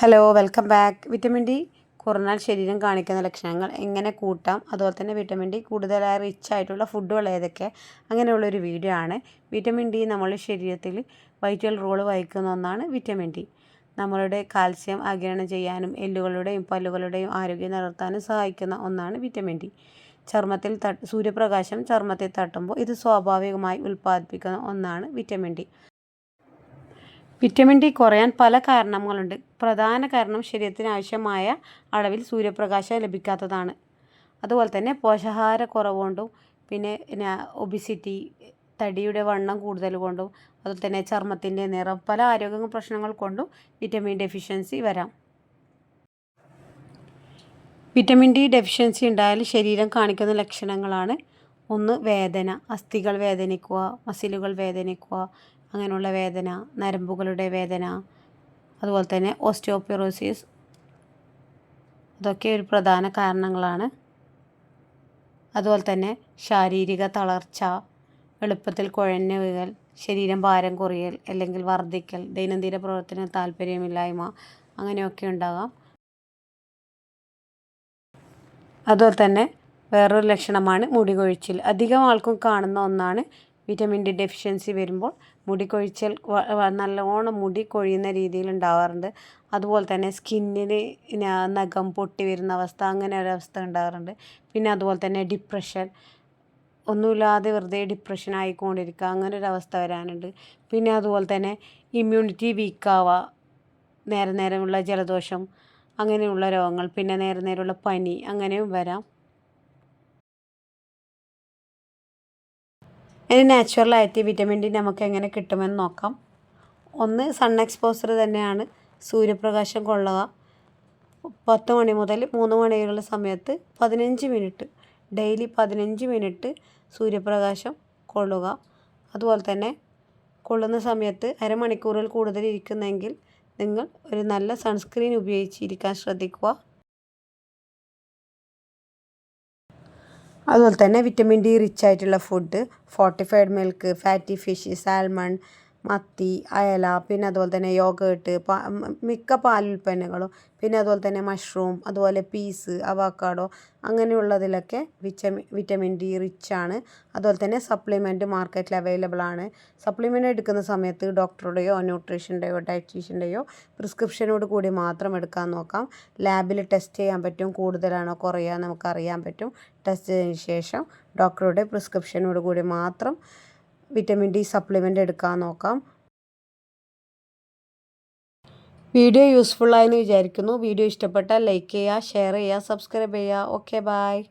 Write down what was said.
Hello welcome back vitamin D കുറഞ്ഞാൽ ശരീരം കാണിക്കുന്ന ലക്ഷണങ്ങൾ എങ്ങനെ കൂട്ടാം? അതുപോലെ തന്നെ വിറ്റമിൻ ഡി കൂടുതലായി റിച്ച് ആയിട്ടുള്ള ഫുഡുകൾ ഏതൊക്കെ? അങ്ങനെയുള്ളൊരു വീഡിയോ ആണ്. വിറ്റമിൻ ഡി നമ്മുടെ ശരീരത്തിൽ വൈറ്റൽ റോൾ വഹിക്കുന്ന ഒന്നാണ് വിറ്റമിൻ ഡി നമ്മളുടെ കാൽസ്യം ആഗിരണം ചെയ്യാനും എല്ലുകളുടെയും പല്ലുകളുടെയും ആരോഗ്യം നിലനിർത്താനും സഹായിക്കുന്ന ഒന്നാണ് വിറ്റമിൻ ഡി ചർമ്മത്തിൽ തട്ട് സൂര്യപ്രകാശം ചർമ്മത്തിൽ തട്ടുമ്പോൾ ഇത് സ്വാഭാവികമായി ഉൽപ്പാദിപ്പിക്കുന്ന ഒന്നാണ് വിറ്റമിൻ ഡി വിറ്റമിൻ ഡി കുറയാൻ പല കാരണങ്ങളുണ്ട്. പ്രധാന കാരണം ശരീരത്തിന് ആവശ്യമായ അളവിൽ സൂര്യപ്രകാശം ലഭിക്കാത്തതാണ്. അതുപോലെ തന്നെ പോഷകാഹാര കുറവുകൊണ്ടും പിന്നെ ഒബിസിറ്റി തടിയുടെ വണ്ണം കൂടുതൽ കൊണ്ടും അതുപോലെ തന്നെ ചർമ്മത്തിന്റെ നിറം പല ആരോഗ്യ പ്രശ്നങ്ങൾ കൊണ്ടും വിറ്റമിൻ ഡെഫിഷ്യൻസി വരാം. വിറ്റമിൻ ഡി ഡെഫിഷ്യൻസി ഉണ്ടായാൽ ശരീരം കാണിക്കുന്ന ലക്ഷണങ്ങളാണ്. ഒന്ന് വേദന അസ്ഥികൾ വേദനിക്കുക മസിലുകൾ വേദനിക്കുക അങ്ങനെയുള്ള വേദന നരമ്പുകളുടെ വേദന അതുപോലെ തന്നെ ഓസ്റ്റിയോപിറോസിസ് അതൊക്കെ ഒരു പ്രധാന കാരണങ്ങളാണ്. അതുപോലെ തന്നെ ശാരീരിക തളർച്ച എളുപ്പത്തിൽ കുഴഞ്ഞു വീഴൽ ശരീരം ഭാരം കുറയൽ അല്ലെങ്കിൽ വർദ്ധിക്കൽ ദൈനംദിന പ്രവർത്തന താല്പര്യമില്ലായ്മ അങ്ങനെയൊക്കെ ഉണ്ടാകാം. അതുപോലെ തന്നെ വേറൊരു ലക്ഷണമാണ് മുടി കൊഴിച്ചിൽ അധികം ആൾക്കും കാണുന്ന ഒന്നാണ് വിറ്റമിൻ ഡി ഡെഫിഷ്യൻസി വരുമ്പോൾ മുടി കൊഴിച്ചൽ നല്ലോണം മുടി കൊഴിയുന്ന രീതിയിൽ ഉണ്ടാവാറുണ്ട്. അതുപോലെ തന്നെ സ്കിന്നിന് നഖം പൊട്ടി വരുന്ന അവസ്ഥ അങ്ങനെ ഒരവസ്ഥ ഉണ്ടാകാറുണ്ട് പിന്നെ അതുപോലെ തന്നെ ഡിപ്രഷൻ. ഒന്നുമില്ലാതെ വെറുതെ ഡിപ്രഷൻ ആയിക്കൊണ്ടിരിക്കുക അങ്ങനെ ഒരു അവസ്ഥ വരാനുണ്ട്. പിന്നെ അതുപോലെ തന്നെ ഇമ്മ്യൂണിറ്റി വീക്കാവുക നേരെ നേരമുള്ള ജലദോഷം അങ്ങനെയുള്ള രോഗങ്ങൾ പിന്നെ നേരെ നേരമുള്ള പനി അങ്ങനെയും വരാം. ഇനി നാച്ചുറലായിട്ട് വിറ്റമിൻ ഡി നമുക്ക് എങ്ങനെ കിട്ടുമെന്ന് നോക്കാം. ഒന്ന് സൺ എക്സ്പോസർ തന്നെയാണ്. സൂര്യപ്രകാശം കൊള്ളുക. പത്ത് മണി മുതൽ മൂന്ന് മണിയുള്ള സമയത്ത് പതിനഞ്ച് മിനിറ്റ് ഡെയിലി പതിനഞ്ച് മിനിറ്റ് സൂര്യപ്രകാശം കൊള്ളുക. അതുപോലെ തന്നെ കൊള്ളുന്ന സമയത്ത് അരമണിക്കൂറിൽ കൂടുതൽ ഇരിക്കുന്നെങ്കിൽ നിങ്ങൾ ഒരു നല്ല സൺസ്ക്രീൻ ഉപയോഗിച്ചിരിക്കാൻ ശ്രദ്ധിക്കുക. അതുപോലെ തന്നെ വിറ്റമിൻ ഡി റിച്ച് ആയിട്ടുള്ള food fortified milk fatty fish salmon മത്തി അയല പിന്നെ അതുപോലെ തന്നെ യോഗേട്ട് മിക്ക പാലുൽപ്പന്നങ്ങളും പിന്നെ അതുപോലെ തന്നെ മഷ്റൂം അതുപോലെ പീസ് അവക്കാഡോ അങ്ങനെയുള്ളതിലൊക്കെ വിറ്റമിൻ വിറ്റമിൻ ഡി റിച്ച് ആണ് അതുപോലെ തന്നെ സപ്ലിമെന്റ് മാർക്കറ്റിൽ അവൈലബിൾ ആണ്. സപ്ലിമെന്റ് എടുക്കുന്ന സമയത്ത് ഡോക്ടറുടെയോ ന്യൂട്രീഷന്റെയോ ഡയറ്റീഷ്യന്റെയോ പ്രിസ്ക്രിപ്ഷനോട് കൂടി മാത്രം എടുക്കാൻ നോക്കാം. ലാബിൽ ടെസ്റ്റ് ചെയ്യാൻ പറ്റും കൂടുതലാണോ കുറയാൻ നമുക്ക് അറിയാൻ പറ്റും. ടെസ്റ്റ് ചെയ്തതിന് ശേഷം ഡോക്ടറുടെ പ്രിസ്ക്രിപ്ഷനോട് കൂടി മാത്രം വിറ്റമിൻ ഡി സപ്ലിമെന്റ് എടുക്കാൻ നോക്കാം. വീഡിയോ യൂസ്ഫുള്ളായെന്ന് വിചാരിക്കുന്നു. വീഡിയോ ഇഷ്ടപ്പെട്ടാൽ ലൈക്ക് ചെയ്യുക ഷെയർ ചെയ്യുക സബ്സ്ക്രൈബ് ചെയ്യുക. Okay bye